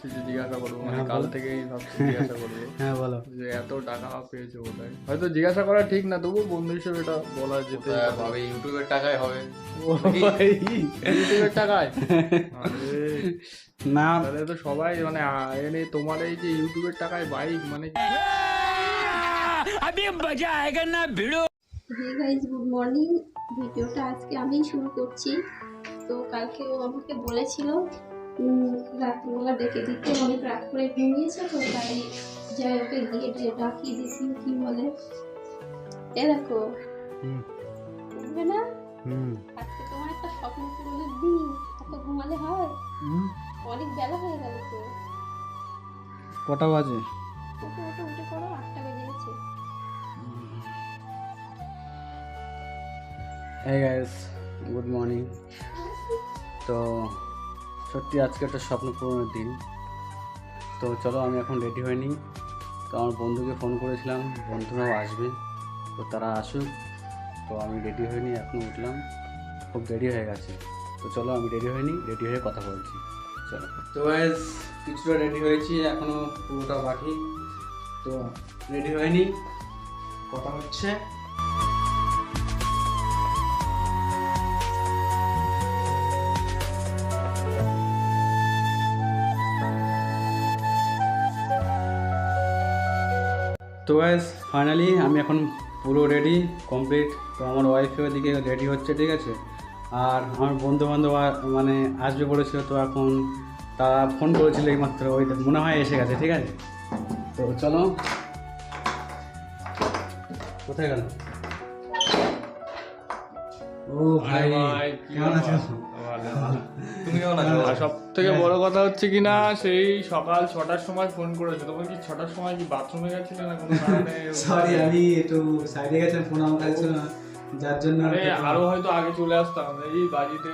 ভাবছি যে জিজ্ঞাসা করব মানে হ্যাঁ, কাল থেকেই ভাবছি জিজ্ঞাসা করব। হ্যাঁ বলো। যে এত টাকা পেয়েছে বোধহয় হয়তো জিজ্ঞাসা করা ঠিক না তবু বন্ধু হিসেবে এটা বলা যেতে কোথায় ভাবে? ইউটিউবের টাকায় হবে। ইউটিউবের টাকায়? না। তাহলে তো সবাই মানে এনে তোমার এই যে ইউটিউবের টাকায় বাইক মানে হে গাইজ গুড মর্নিং ভিডিওটা আজকে আমিই শুরু করছি। তো কালকে ও আমাকে বলেছিল রাত্রিবেলা ডেকে দিতে অনেক রাত করে ঘুমিয়েছে তো তাই যাই ওকে গিয়ে ডাকিয়ে দিছি কি বলে। এ দেখো উঠবে না? আজকে তোমার একটা স্বপ্ন পূরণের দিন এত ঘুমালে হয়। অনেক বেলা হয়ে গেল তো। কটা বাজে? ওকে ওটা উঠে পড়ো আটটা বেজে গেছে। হ্যাঁ গাইস গুড মর্নিং তো সত্যি আজকে একটা স্বপ্ন পূরণের দিন। তো চলো, আমি এখন রেডি হইনি তো আমার বন্ধুকে ফোন করেছিলাম, বন্ধুরাও আসবে। তো তারা আসুক। তো আমি রেডি হইনি এখন উঠলাম। খুব দেরি হয়ে গেছে। তো চলো, আমি রেডি হইনি রেডি হয়ে কথা বলছি। চলো। তো গাইস কিছুটা রেডি হয়েছি এখনও পুরোটা বাকি। তো রেডি হয়নি কথা হচ্ছে। তো গ্যাস ফাইনালি আমি এখন পুরো রেডি কমপ্লিট তো আমার ওয়াইফের দিকে রেডি হচ্ছে, ঠিক আছে? আর আমার বন্ধু বান্ধব মানে আসবে বলেছিল, তো এখন তারা ফোন করেছিল এইমাত্র, ওই মনে হয় এসে গেছে, ঠিক আছে? তো চলো। কোথায় গেল? ও ভাই ভাই, কেমন আছো? তুমি কেমন আছো? সব থেকে বড় কথা হচ্ছে কি না সেই সকাল ছটার সময় ফোন করেছে। তোমার কি ছটার সময় কি বাথরুমে গেছিলে না কোনো কারণে? সরি আমি একটু সাইডে গেছিলাম ফোন আমার কাছে না যার জন্য আরে আরও হয়তো আগে চলে আসতাম। এই বাজিতে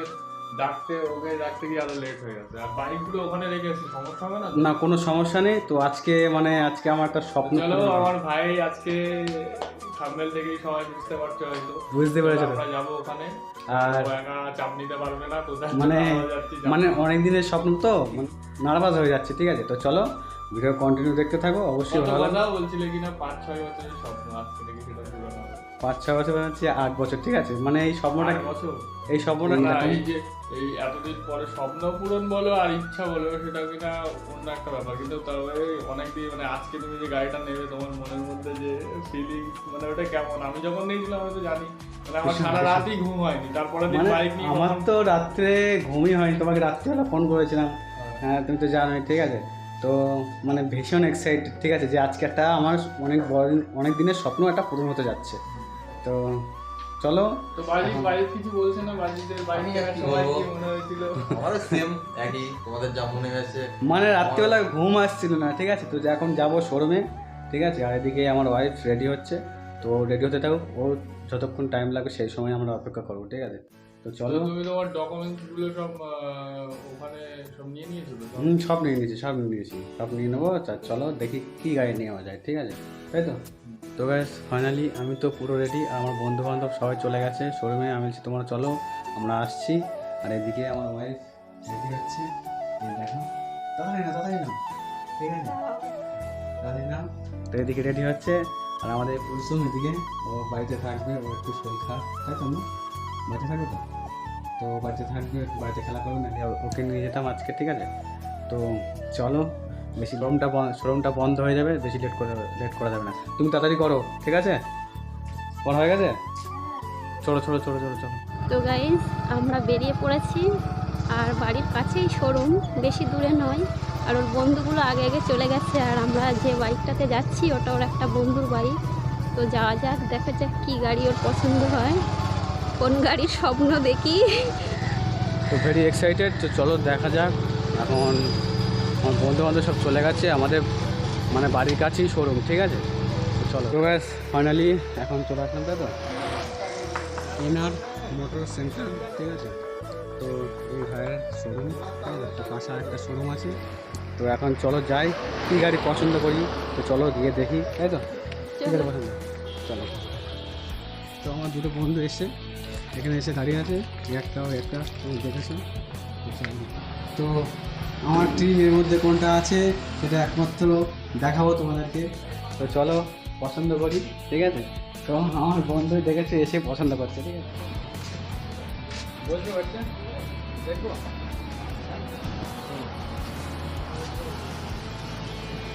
ডাকতে ওকে ডাকতে গিয়ে আরও লেট হয়ে গেছে। আর বাইকগুলো ওখানে রেখে এসে সমস্যা হবে না না কোনো সমস্যা নেই। তো আজকে মানে আজকে আমার একটা স্বপ্ন চলো আমার ভাই আজকে থাম্বেল থেকেই সবাই বুঝতে পারছে হয়তো। বুঝতে পেরেছ? আমরা যাব ওখানে। আর চাপ নিতে পারবে না তো মানে মানে অনেক দিনের স্বপ্ন তো নার্ভাস হয়ে যাচ্ছে ঠিক আছে? তো চলো ভিডিও কন্টিনিউ দেখতে থাকো অবশ্যই ভালো বলছিলে কিনা? পাঁচ ছয় বছরের স্বপ্ন আজকে দেখি সেটা পাঁচ ছ বছর মানে হচ্ছে আট বছর ঠিক আছে? মানে এই স্বপ্নটা বছর? এই স্বপ্নটা না, এই যে এই এতদিন পরে স্বপ্ন পূরণ বলো আর ইচ্ছা বলো সেটা কিনা অন্য একটা ব্যাপার। কিন্তু তবে অনেকদিন মানে আজকে তুমি যে গাড়িটা নেবে তোমার মনের মধ্যে যে ফিলিং মানে ওটা কেমন? আমি যখন নিয়েছিলাম আমি তো জানি। মানে আমার সারা রাতই ঘুম হয়নি তারপরে দিন মানে বাইক নিয়ে আমার তো রাত্রে ঘুমই হয়নি তোমাকে রাত্রিবেলা ফোন করেছিলাম। হ্যাঁ। তুমি তো জানোই ঠিক আছে? তো মানে ভীষণ এক্সাইটেড ঠিক আছে? যে আজকে একটা আমার অনেক বড় অনেক দিনের স্বপ্ন একটা পূরণ হতে যাচ্ছে। তো চলো। তো বাড়ি বাড়ির কিছু বলছে না? বাড়িতে বাইক আমি কেনার সময় কি মনে হয়েছিল। আমারও সেম একই। তোমাদের যা মনে হয়েছে মানে রাত্রিবেলা ঘুম আসছিল না ঠিক আছে? তো যে এখন যাব শোরুমে ঠিক আছে? আর এদিকে আমার ওয়াইফ রেডি হচ্ছে। তো রেডি হতে থাকুক। ও যতক্ষণ টাইম লাগবে সেই সময় আমরা অপেক্ষা করব ঠিক আছে? তো চলো। তুমি তোমার ডকুমেন্টসগুলো সব ওখানে সব নিয়ে নিয়েছো হুম সব নিয়ে নিয়েছি সব নিয়ে নিয়েছি। সব নিয়ে নেব। চলো দেখি কী গাড়ি নেওয়া যায় ঠিক আছে? তাই তো? তো গাইস ফাইনালি আমি তো পুরো রেডি আমার বন্ধু বান্ধব সবাই চলে গেছে। শোরুমে আমি বলছি, তোমরা চলো, আমরা আসছি। আর এদিকে আমার ওয়াইফ রেডি হচ্ছে দেখো না না ঠিক আছে? তাড়াতাড়ি না তো এদিকে রেডি হচ্ছে। আর আমাদের কুলসুম এদিকে, ও বাড়িতে থাকবে, ও একটু শরীর খারাপ। তাই তো বাড়িতে থাকবে তো? তো বাড়িতে থাকবে বাড়িতে খেলা করবে না ওকে নিয়ে যেতাম আজকে, ঠিক আছে? তো চলো বেশি শোরুমটা শোরুমটা বন্ধ হয়ে যাবে বেশি লেট করে লেট করা যাবে না। তুমি তাড়াতাড়ি করো ঠিক আছে? করা হয়ে গেছে? চলো চলো চলো চলো চলো। তো গাইজ আমরা বেরিয়ে পড়েছি আর বাড়ির কাছেই শোরুম বেশি দূরে নয়। আর ওর বন্ধুগুলো আগে আগে চলে গেছে আর আমরা যে বাইকটাতে যাচ্ছি ওটা ওর একটা বন্ধুর বাইক তো যাওয়া যাক দেখা যাক কী গাড়ি ওর পছন্দ হয়। কোন গাড়ির স্বপ্ন দেখি। তো ভেরি এক্সাইটেড তো চলো দেখা যাক এখন আমার বন্ধু বান্ধব সব চলে গেছে আমাদের মানে বাড়ির কাছেই শোরুম ঠিক আছে? চলো। তো ব্যাস। ফাইনালি এখন চলে আসলাম তাই তো? এনআর মোটর সেন্টার ঠিক আছে? তো এই ভাইয়ের শোরুম তো পাশে একটা শোরুম আছে। তো এখন চলো যাই কী গাড়ি পছন্দ করি? তো চলো গিয়ে দেখি তাই তো? কী গাড়ি পছন্দ? চলো। তো আমার দুটো বন্ধু এসে এখানে এসে দাঁড়িয়ে আছে একটা ও একটা দেখেছ। চলো। তো আমার টিম এর মধ্যে কোনটা আছে সেটা একমাত্র দেখাবো তোমাদেরকে তো চলো পছন্দ করি ঠিক আছে তো আমার বন্ধু দেখেছে এসে পছন্দ করছে ঠিক আছে বলতে পারছে দেখবো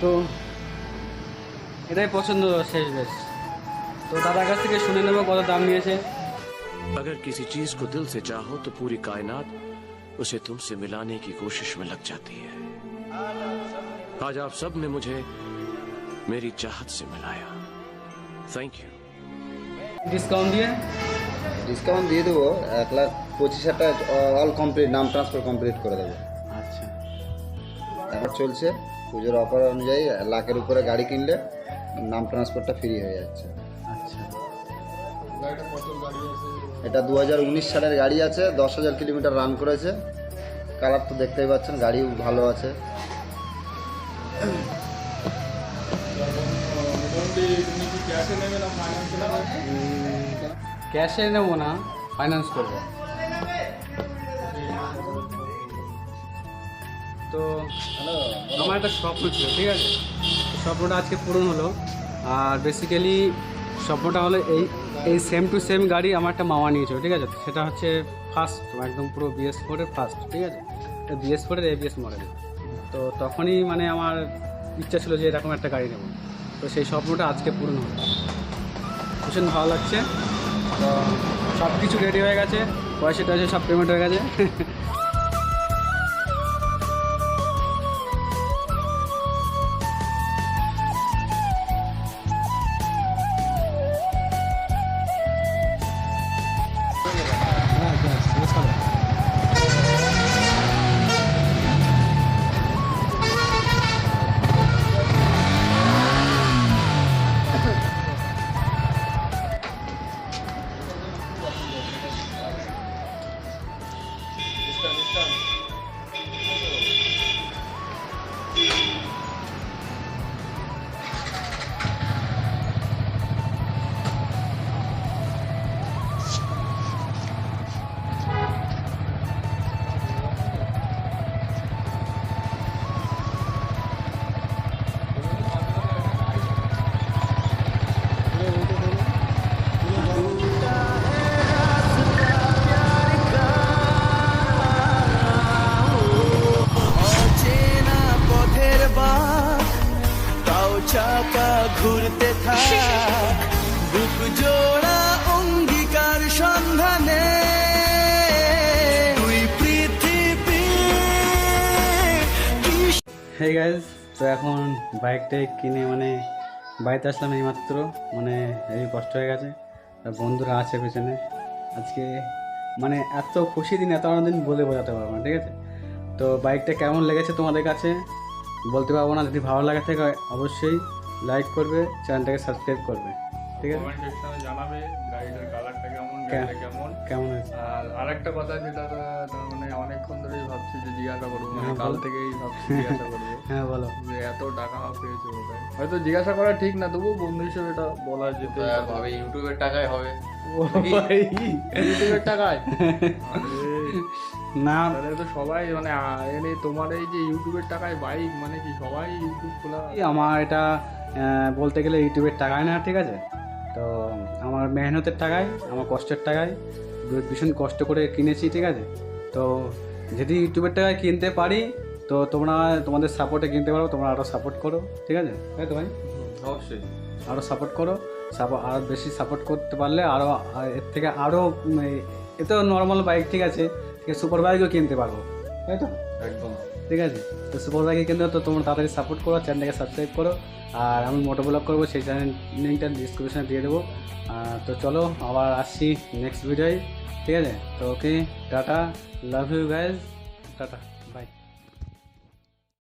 তো এটাই পছন্দ শেষ বেশ তো দাদার কাছ থেকে শুনে নেবো কত দাম নিয়েছে अगर किसी चीज को दिल से चाहो तो पूरी कायनात उसे तुमसे मिलाने की कोशिश में लग जाती है आज आप सब ने मुझे मेरी चाहत से मिलाया थैंक यू ডিসকাউন্ট দিয়ে ডিসকাউন্ট দিয়ে দেবো এক লাখ পঁচিশ হাজার টাকা অল কমপ্লিট নাম ট্রান্সফার কমপ্লিট করে দেবো আচ্ছা এখন চলছে পুজোর অফার অনুযায়ী লাখের উপরে গাড়ি কিনলে নাম ট্রান্সফারটা ফ্রি হয়ে যাচ্ছে আচ্ছা গাড়িটা কত গাড়ি আছে এটা দু হাজার উনিশ সালের গাড়ি আছে, দশ হাজার কিলোমিটার রান করেছে। কালার তো দেখতেই পাচ্ছেন, গাড়িও ভালো আছে। ক্যাশে নেব না ফাইন্যান্স করব। তো আমার একটা স্বপ্ন ছিল, ঠিক আছে? স্বপ্নটা আজকে পূরণ হলো। আর বেসিক্যালি স্বপ্নটা হলো এই এই সেম টু সেম গাড়ি আমার একটা মামা নিয়েছিল, ঠিক আছে? সেটা হচ্ছে ফার্স্ট একদম পুরো বিএস ফোরের ফার্স্ট ঠিক আছে? বিএস ফোরের এবিএস মডেল তো তখনই মানে আমার ইচ্ছা ছিল যে এরকম একটা গাড়ি নেব। তো সেই স্বপ্নটা আজকে পূরণ হলো। ভীষণ ভালো লাগছে। তো সব কিছু রেডি হয়ে গেছে। পয়সা টয়সা সব পেমেন্ট হয়ে গেছে। done. ঘুরতে বুক জোড়া অঙ্গীকার সন্ধানে। তো এখন বাইকটাই কিনে মানে বাড়িতে আসলাম এইমাত্র। মানে এই কষ্ট হয়ে গেছে। আর বন্ধুরা আছে পেছনে। আজকে মানে এত খুশি দিন, এত আনন্দ দিন বলে বোঝাতে পারব না, ঠিক আছে? তো বাইকটা কেমন লেগেছে তোমাদের কাছে? বলতে পারব না, যদি ভালো লাগে থাকে অবশ্যই। লাইক করবে চ্যানেলটাকে সাবস্ক্রাইব করবে। ঠিক আছে? কমেন্ট সেকশনে জানাবে গাড়িটার কালারটা কেমন গাড়িটা কেমন। কেমন হয়েছে? আর আরেকটা কথা যেটা তার মানে অনেকক্ষণ ধরেই ভাবছি যে জিজ্ঞাসা করব মানে হ্যাঁ, কাল থেকেই ভাবছি জিজ্ঞাসা করব। হ্যাঁ বলো। যে এত টাকা পেয়েছে কোথায়? হয়তো জিজ্ঞাসা করা ঠিক না তবুও বন্ধু হিসেবে এটা বলা যেতে ভাবে ইউটিউবের টাকায় হবে। ও ভাই। ইউটিউবের টাকায়? না। তাহলে তো সবাই মানে তোমার এই যে ইউটিউবের টাকায় বাইক মানে কি সবাই ইউটিউব খোলা আমার এটা বলতে গেলে ইউটিউবের টাকায় না ঠিক আছে? তো আমার মেহনতের টাকায় আমার কষ্টের টাকায় ভীষণ কষ্ট করে কিনেছি ঠিক আছে? তো যদি ইউটিউবের টাকায় কিনতে পারি তো তোমরা তোমাদের সাপোর্টে কিনতে পারো তোমরা আরও সাপোর্ট করো ঠিক আছে? তাই তো ভাই? অবশ্যই। আরও সাপোর্ট করো সাপোর্ট আরও বেশি সাপোর্ট করতে পারলে আরও এর থেকে আরও এ তো নর্মাল বাইক ঠিক আছে? ঠিক আছে সুপার বাইকও কিনতে পারব। তাই তো? একদম। ঠিক আছে? তো সুপার বাইকে কিন্তু তো তোমরা তাড়াতাড়ি সাপোর্ট করো চ্যানেলটাকে সাবস্ক্রাইব করো। আর আমি মোটো ব্লগ করব সেই চ্যানেল লিঙ্কটা ডিসক্রিপশানে দিয়ে দেবো। তো চলো আবার আসছি নেক্সট ভিডিওয় ঠিক আছে? তো okay tata love you guys tata.